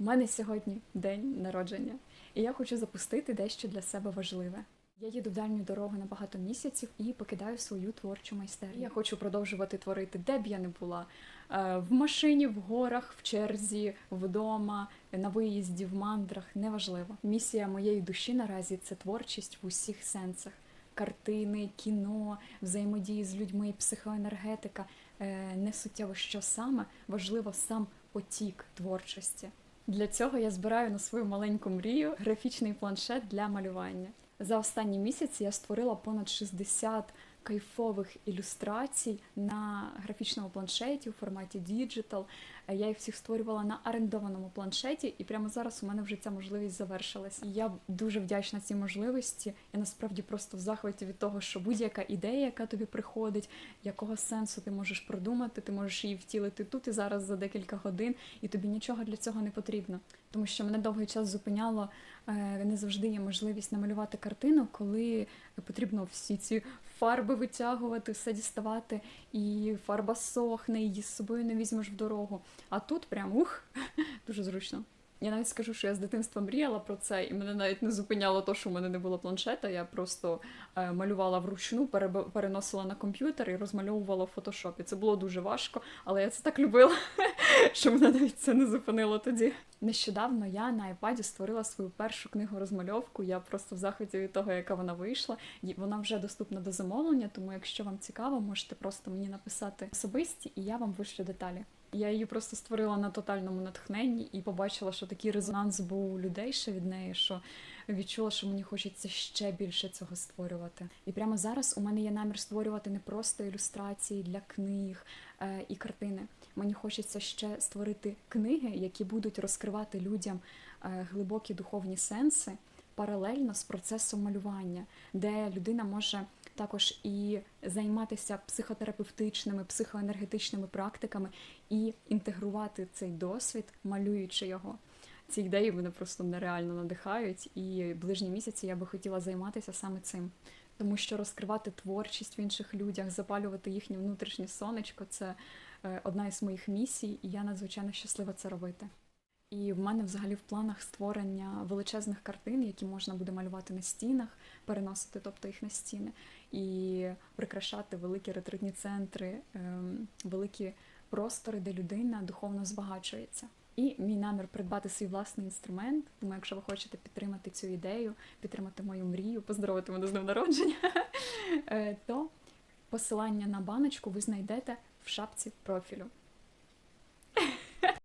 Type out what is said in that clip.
У мене сьогодні день народження, і я хочу запустити дещо для себе важливе. Я їду в дальню дорогу на багато місяців і покидаю свою творчу майстерню. Я хочу продовжувати творити, де б я не була. Е, В машині, в горах, в черзі, вдома, на виїзді, в мандрах неважливо. Місія моєї душі наразі це творчість в усіх сенсах: картини, кіно, взаємодії з людьми, психоенергетика. Е, Не суттєво, що саме важливо сам потік творчості. Для цього я збираю на свою маленьку мрію графічний планшет для малювання. За останні місяці я створила понад 60 кайфових ілюстрацій на графічному планшеті у форматі Digital. Е, Я їх всіх створювала на орендованому планшеті, і прямо зараз у мене вже ця можливість завершилась. І я дуже вдячна цій можливості. Я насправді просто в захваті від того, що будь-яка ідея, яка тобі приходить, якого сенсу ти можеш продумати, ти можеш її втілити тут і зараз за декілька годин, і тобі нічого для цього не потрібно. Тому що мене довгий час зупиняло не завжди є можливість намалювати картину, коли потрібно всі ці фарби витягувати, все діставати, і фарба сохне, її з собою не візьмеш в дорогу. А тут прям ух, дуже зручно. Я навіть скажу, що я з дитинства мріяла про це, і мене навіть не зупиняло то, що в мене не було планшета. Я просто е, малювала вручну, переносила на комп'ютер і розмальовувала в фотошопі. Це було дуже важко, але я це так любила, що мене навіть це не зупинило тоді. Нещодавно я на iPad створила свою першу книгу розмальовку. Я просто в захваті від того, яка вона вийшла. Вона вже доступна до замовлення, тому якщо вам цікаво, можете просто мені написати особисті, і я вам вишлю деталі. Я її просто створила на тотальному натхненні і побачила, що такий резонанс був у людей ще від неї, що відчула, що мені хочеться ще більше цього створювати. І прямо зараз у мене є намір створювати не просто ілюстрації для книг е, і картини. Мені хочеться ще створити книги, які будуть розкривати людям е, глибокі духовні сенси паралельно з процесом малювання, де людина може також і займатися психотерапевтичними, психоенергетичними практиками і інтегрувати цей досвід, малюючи його. Ці ідеї мене просто нереально надихають, і ближні місяці я би хотіла займатися саме цим. Тому що розкривати творчість в інших людях, запалювати їхнє внутрішнє сонечко це е, одна із моїх місій, і я надзвичайно щаслива це робити. І в мене взагалі в планах створення величезних картин, які можна буде малювати на стінах, переносити, тобто їх на стіни, і прикрашати великі ретритні центри, ем, великі простори, де людина духовно збагачується. І мій намір придбати свій власний інструмент. Тому, якщо ви хочете підтримати цю ідею, підтримати мою мрію, поздоровити мене з днем народження, е, то посилання на баночку ви знайдете в шапці профілю.